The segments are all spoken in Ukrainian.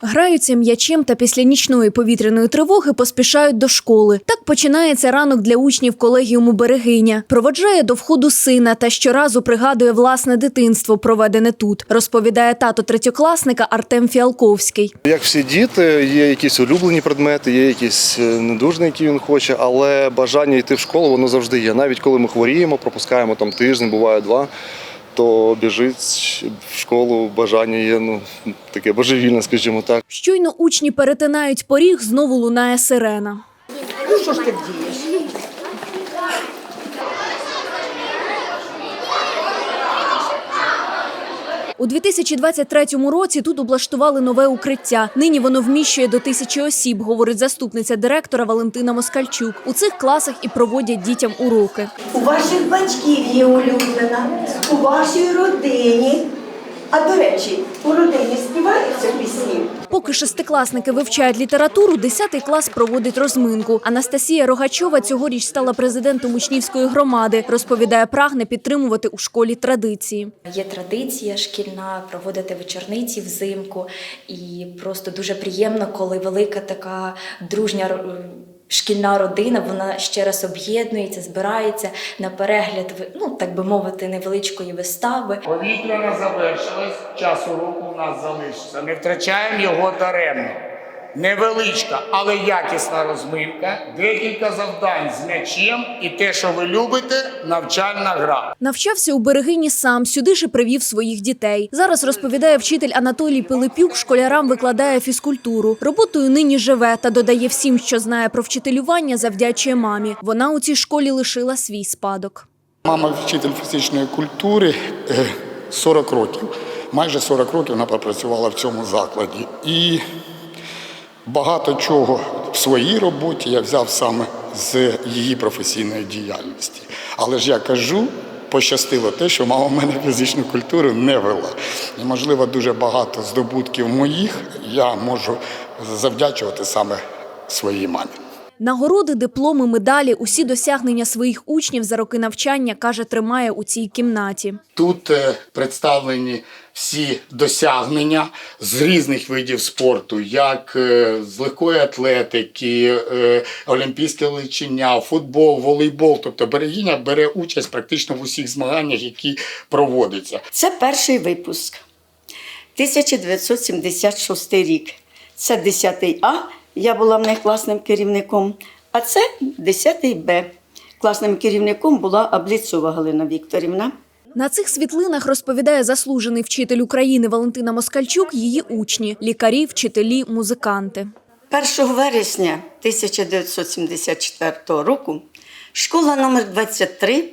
Граються м'ячем та після нічної повітряної тривоги поспішають до школи. Так починається ранок для учнів колегіуму Берегиня. Проводжає до входу сина та щоразу пригадує власне дитинство, проведене тут. Розповідає тато третьокласника Артем Фіалковський. Як всі діти, є якісь улюблені предмети, є якісь е, недужні, які він хоче, але бажання йти в школу воно завжди є. Навіть коли ми хворіємо, пропускаємо там тиждень, буває два, то біжить в школу, бажання є ну таке божевільне, скажімо так. Щойно учні перетинають поріг, знову лунає сирена. Ну що ж ти вдієш? У 2023 році тут облаштували нове укриття. Нині воно вміщує до тисячі осіб, говорить заступниця директора Валентина Москальчук. У цих класах і проводять дітям уроки. У ваших батьків є улюблена, у вашій родині. А до речі, у родині співаються пісні. Поки шестикласники вивчають літературу, 10 клас проводить розминку. Анастасія Рогачова цьогоріч стала президентом учнівської громади. Розповідає, прагне підтримувати у школі традиції. Є традиція шкільна проводити вечорниці взимку, і просто дуже приємно, коли велика така дружня шкільна родина вона ще раз об'єднується, збирається на перегляд, ну так би мовити, невеличкої вистави. Повітряна завершилось, час уроку у нас залишиться. Не втрачаємо його даремно. Невеличка, але якісна розминка, декілька завдань з м'ячем і те, що ви любите, навчальна гра. Навчався у берегині сам, сюди ж і привів своїх дітей. Зараз розповідає вчитель Анатолій Пилипюк, школярам викладає фізкультуру. Роботою нині живе та додає всім, що знає про вчителювання, завдячує мамі. Вона у цій школі лишила свій спадок. Мама вчитель фізичної культури е, 40 років. Майже 40 років вона попрацювала в цьому закладі. І багато чого в своїй роботі я взяв саме з її професійної діяльності. Але ж я кажу, пощастило те, що мама в мене фізичну культуру не вела. І, можливо, дуже багато здобутків моїх я можу завдячувати саме своїй мамі. Нагороди, дипломи, медалі, усі досягнення своїх учнів за роки навчання, каже, тримає у цій кімнаті. Тут е, представлені всі досягнення з різних видів спорту, як е, з легкої атлетики, е, олімпійське лечення, футбол, волейбол. Тобто берегиня бере участь практично в усіх змаганнях, які проводяться. Це перший випуск. 1976 рік. Це 10 А. Я була в них класним керівником. А це 10 Б. Класним керівником була Абліцова Галина Вікторівна. На цих світлинах розповідає заслужений вчитель України Валентина Москальчук, її учні, лікарі, вчителі, музиканти. 1 вересня 1974 року школа номер 23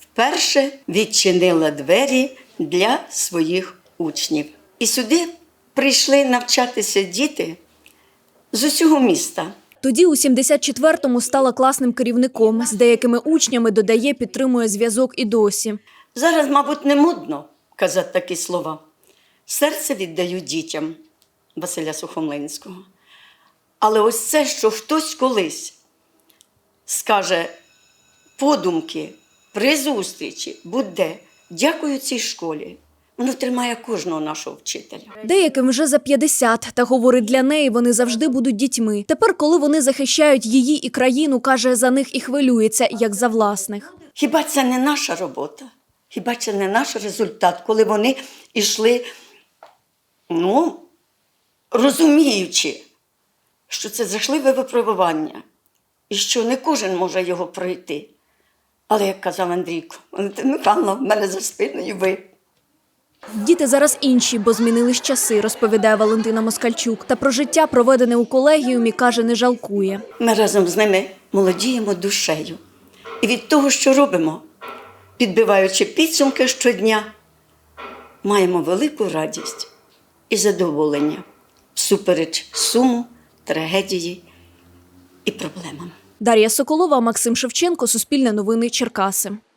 вперше відчинила двері для своїх учнів. І сюди прийшли навчатися діти з усього міста. Тоді у 74-му стала класним керівником. З деякими учнями додає, підтримує зв'язок і досі. Зараз, мабуть, не модно казати такі слова. Серце віддаю дітям Василя Сухомлинського. Але ось це, що хтось колись скаже подумки при зустрічі, буде, дякую цій школі. Воно тримає кожного нашого вчителя. Деяким вже за 50, та говорить, для неї вони завжди будуть дітьми. Тепер, коли вони захищають її і країну, каже, за них і хвилюється, як за власних. Хіба це не наша робота? Хіба це не наш результат, коли вони йшли, ну, розуміючи, що це жахливе випробування і що не кожен може його пройти. Але як казав Андрійко, Михайловна, в мене за спиною ви. Діти зараз інші, бо змінились часи, розповідає Валентина Москальчук. Та про життя, проведене у колегіумі, каже, не жалкує. Ми разом з ними молодіємо душею. І від того, що робимо, підбиваючи підсумки щодня, маємо велику радість і задоволення всупереч суму, трагедії і проблемам. Дар'я Соколова, Максим Шевченко, Суспільне новини, Черкаси.